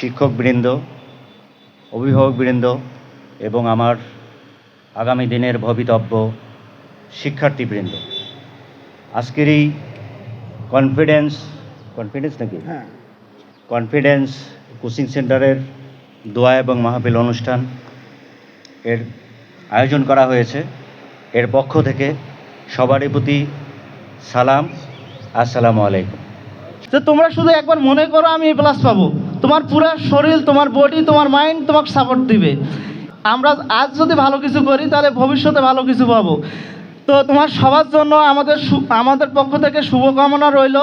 শিক্ষকবৃন্দ অভিভাবকবৃন্দ এবং আমার আগামী দিনের ভবিতব্য শিক্ষার্থীবৃন্দ। আজকের এই কনফিডেন্স কনফিডেন্স নাকি? হ্যাঁ। কনফিডেন্স কোচিং সেন্টারের দোয়া এবং মাহফিল অনুষ্ঠান এর আয়োজন করা হয়েছে। এর পক্ষ থেকে সবারই প্রতি সালাম। আসসালামু আলাইকুম। তো তোমরা শুধু একবার মনে করো আমি এ প্লাস পাবো। তোমার পুরো শরীর, তোমার বডি তোমার মাইন্ড তোমাকে সাপোর্ট দিবে। আমরা আজ যদি ভালো কিছু করি, তাহলে ভবিষ্যতে ভালো কিছু পাবো। তো তোমার সবার জন্য আমাদের আমাদের পক্ষ থেকে শুভকামনা রইল।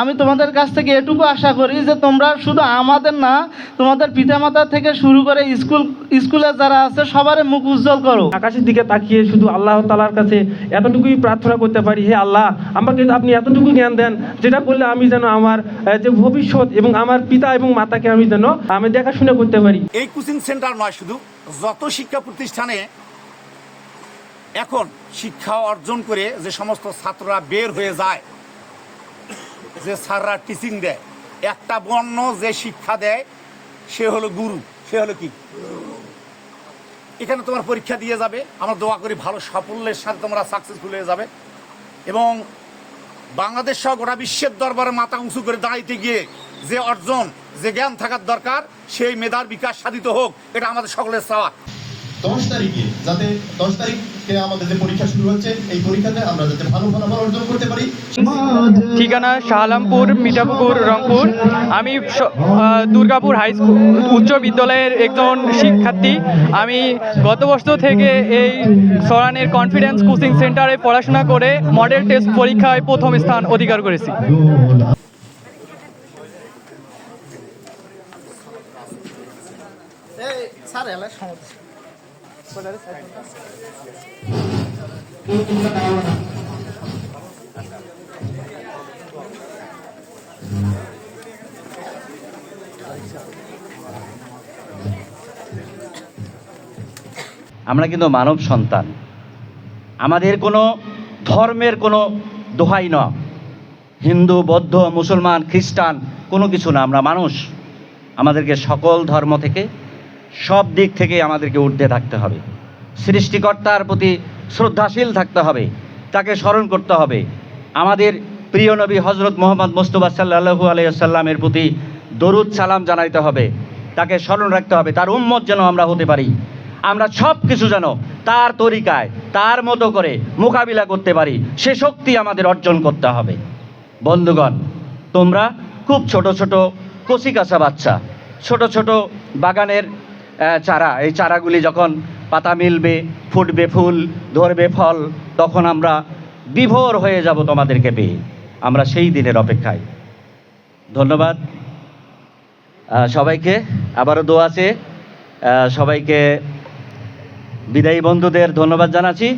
আমি তোমাদের কাছ থেকে এটুকু আশা করি যে তোমরা শুধু আমাদের না তোমাদের পিতামাতা থেকে শুরু করে স্কুল স্কুলে যারা আছে সবারই মুখ উজ্জ্বল করো। আকাশের দিকে তাকিয়ে শুধু আল্লাহ তালার কাছে এতটুকুই প্রার্থনা করতে পারি হে আল্লাহ আমাকে আপনি এতটুকু জ্ঞান দেন যেটা করলে আমি যেন আমার যে ভবিষ্যৎ এবং আমার পিতা এবং মাতাকে আমি যেন আমি দেখাশোনা করতে পারি। এই কোচিং সেন্টার নয় শুধু যত শিক্ষা প্রতিষ্ঠানে এখন শিক্ষা অর্জন করে যে সমস্ত ছাত্ররা বের হয়ে যায়, যে স্যাররা টিচিং দেয়, একটা বর্ণ যে শিক্ষা দেয়, সে হলো গুরু, সে হলো কি? এখানে তোমার পরীক্ষা দিয়ে যাবে, আমরা দোয়া করি ভালো সাফল্যের সাথে তোমরা সাকসেসফুল হয়ে যাবে। এবং বাংলাদেশ সহ গোটা বিশ্বের দরবারে মাথা উঁচু করে দাঁড়াইতে গিয়ে যে অর্জন, যে জ্ঞান থাকার দরকার, সেই মেধার বিকাশ সাধিত হোক, এটা আমাদের সকলের চাওয়া। দশ তারিখে যাতে দশ তারিখে আমাদের যে পরীক্ষা শুরু হচ্ছে এই পরীক্ষাতে আমরা যাতে ভালো ফলাফল অর্জন করতে পারি। ঠিকানা শাহলামপুর মিঠাপুকুর রংপুর। আমি দুর্গাপুর হাই স্কুল উচ্চ বিদ্যালয়ের একজন শিক্ষার্থী। আমি গত বছর থেকে এই সরানের কনফিডেন্স কোচিং সেন্টারে পড়াশোনা করে মডেল টেস্ট পরীক্ষায় প্রথম স্থান অধিকার করেছি। স্যার এলাকার সমস্যা। আমরা কিন্তু মানব সন্তান। আমাদের কোনো ধর্মের কোনো দোহাই ন। হিন্দু, বৌদ্ধ, মুসলমান, খ্রিস্টান কোনো কিছু না। আমরা মানুষ। আমাদেরকে সকল ধর্ম থেকে সব দিক থেকে আমাদেরকে ঊর্ধ্বে থাকতে হবে। সৃষ্টিকর্তার প্রতি শ্রদ্ধাশীল থাকতে হবে, তাকে স্মরণ করতে হবে। আমাদের প্রিয় নবী হজরত মোহাম্মদ মোস্তফা সাল্লাহু আলাইসাল্লামের প্রতি দরুদ সালাম জানাইতে হবে, তাকে স্মরণ রাখতে হবে, তার উম্মত যেন আমরা হতে পারি। আমরা সব কিছু যেন তার তরিকায়, তার মতো করে মোকাবিলা করতে পারি, সে শক্তি আমাদের অর্জন করতে হবে। বন্ধুগণ, তোমরা খুব ছোট ছোট কচি কাঁচা বাচ্চা, ছোট ছোট বাগানের চারা। এই চারাগুলি যখন পাতা মিলবে, ফুটবে ফুল, ধরবে ফল, তখন আমরা বিভোর হয়ে যাব তোমাদেরকে পেয়ে। আমরা সেই দিনের অপেক্ষায়। ধন্যবাদ। সবাইকে আবারও দোয়া আছে। সবাইকে বিদায়ী বন্ধুদের ধন্যবাদ জানাচ্ছি।